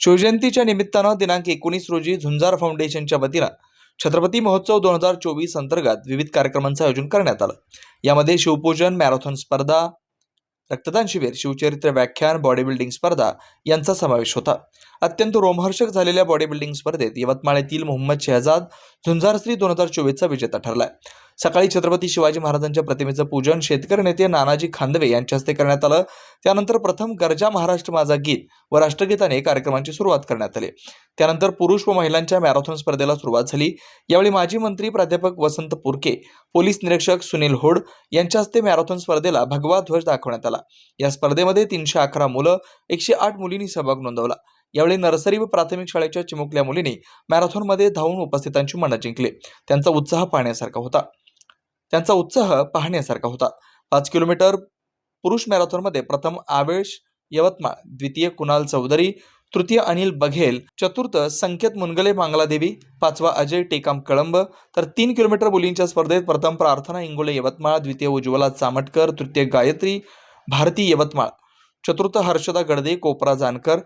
शिवजयंतीच्या निमित्तानं दिनांक एकोणीस रोजी झुंजार फाउंडेशनच्या वतीनं छत्रपती महोत्सव दोन हजार चोवीस अंतर्गत विविध कार्यक्रमांचं आयोजन करण्यात आलं. यामध्ये शिवपूजन मॅरेथॉन स्पर्धा रक्तदान शिबिर शिवचरित्र व्याख्यान बॉडी बिल्डिंग स्पर्धा यांचा समावेश होता. अत्यंत रोमहर्षक झालेल्या बॉडी बिल्डिंग स्पर्धेत यवतमाळ येथील मोहम्मद शहजाद स्त्री दोन हजार चोवीसचा विजेता ठरलाय. सकाळी छत्रपती शिवाजी महाराजांच्या प्रतिमेचं पूजन शेतकरी नेते नानाजी खांदवे यांच्या हस्ते करण्यात आलं. त्यानंतर प्रथम गरजा महाराष्ट्र माझा गीत व राष्ट्रगीताने कार्यक्रमाची सुरुवात करण्यात आली. त्यानंतर पुरुष व महिलांच्या मॅरेथॉन स्पर्धेला सुरुवात झाली. यावेळी माजी मंत्री प्राध्यापक वसंत पुरके पोलीस निरीक्षक सुनील होड यांच्या हस्ते मॅरेथॉन स्पर्धेला भगवा ध्वज दाखवण्यात आला. या स्पर्धेमध्ये तीनशे अकरा मुलं एकशे आठ मुलींनी सहभाग नोंदवला. यावेळी नर्सरी व प्राथमिक शाळेच्या चिमुकल्या मुलींनी मॅरेथॉनमध्ये धावून उपस्थितांची मनं जिंकली. त्यांचा उत्साह पाहण्यासारखा होता. त्यांचा उत्साह पाहण्यासारखा होता. पाच किलोमीटर पुरुष मॅरेथॉनमध्ये प्रथम आवेश यवतमाळ द्वितीय कुणाल चौधरी तृतीय अनिल बघेल चतुर्थ संकेत मुनगले मांगलादेवी पाचवा अजय टेकाम कळंब तर तीन किलोमीटर मुलींच्या स्पर्धेत प्रथम प्रार्थना इंगोले यवतमाळ द्वितीय उज्ज्वला चामटकर तृतीय गायत्री भारती यवतमाळ. चतुर्थ हर्षदा गडदे कोपरा जानकर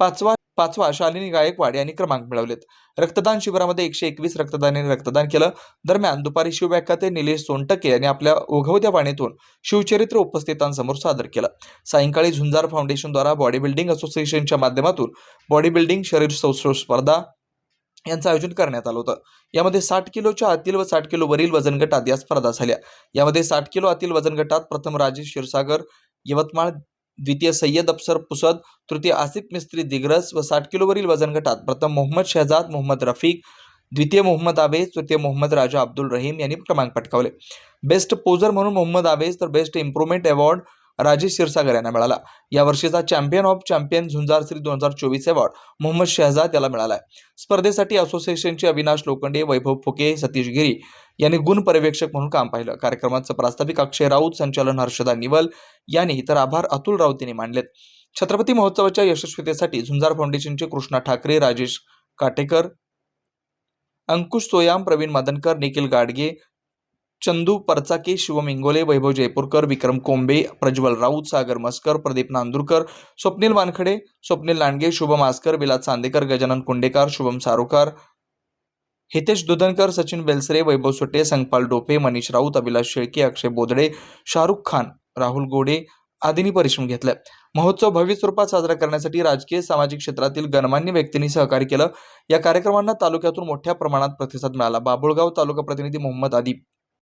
पाचवा पाचवा शालिनी गायकवाड यांनी क्रमांक मिळवलेत. रक्तदान शिबिरामध्ये एकशे एकवीस रक्तदानीने रक्तदान केलं. दरम्यान दुपारी शिवव्याख्याते निलेश सोनटके यांनी आपल्या ओघवत्या वाणीतून शिवचरित्र उपस्थितांसमोर सादर केलं. सायंकाळी झुंजार फाउंडेशनद्वारा बॉडी बिल्डिंग असोसिएशनच्या माध्यमातून बॉडी बिल्डिंग शरीर सौष्ठव स्पर्धा यांचं आयोजन करण्यात आलं होतं. यामध्ये साठ किलोच्या आतील व साठ किलो वरील वजन गटात या स्पर्धा झाल्या. यामध्ये साठ किलो आतील वजन गटात प्रथम राजेश क्षीरसागर यवतमाळ द्वितीय सय्यद अफसर पुसद तृतीय आसिफ मिस्त्री दिग्रस व साठ किलोवरील वजन गटात प्रथम मोहम्मद शहजाद मोहम्मद रफीक द्वितीय मोहम्मद आवेज तृतीय मोहम्मद राजा अब्दुल रहीम यांनी क्रमांक पटकावले. बेस्ट पोजर म्हणून मोहम्मद आवेज तर best improvement award Rajesh Kshirsagar यांना मिळाला. या वर्षीचा champion of champion Zunjar Shri दोन हजार चोवीस अवॉर्ड मोहम्मद शहजाद याला मिळाला आहे. स्पर्धेसाठी असोसिएशनचे अविनाश लोखंडे वैभव फुके सतीश गिरी यांनी गुण पर्यवेक्षक म्हणून काम पाहिलं. कार्यक्रमाचं प्रास्ताविक अक्षय राऊत संचालन हर्षदा निवल यांनी तर आभार अतुल राऊत यांनी मानलेत. छत्रपती महोत्सवाच्या यशस्वीतेसाठी झुंजार फाउंडेशनचे कृष्णा ठाकरे राजेश काटेकर अंकुश सोयाम प्रवीण मदनकर निखिल गाडगे चंदू परचाके शिवमिंगोले वैभव जयपूरकर विक्रम कोंबे प्रज्वल राऊत सागर मस्कर प्रदीप नांदूरकर स्वप्नील वानखडे स्वप्नील लांडगे शुभम आस्कर विलास चांदेकर गजानन कुंडेकर शुभम सारोकार हितेश दुधनकर सचिन बेलसरे वैभव सुटे संगपाल डोपे मनीष राऊत अभिलाष शेळके अक्षय बोदडे शाहरुख खान राहुल गोडे आदींनी परिश्रम घेतले. महोत्सव भव्य स्वरूपात साजरा करण्यासाठी राजकीय सामाजिक क्षेत्रातील गणमान्य व्यक्तींनी सहकार्य केलं. या कार्यक्रमांना तालुक्यातून मोठ्या प्रमाणात प्रतिसाद मिळाला. बाबुळगाव तालुका प्रतिनिधी मोहम्मद आदिब.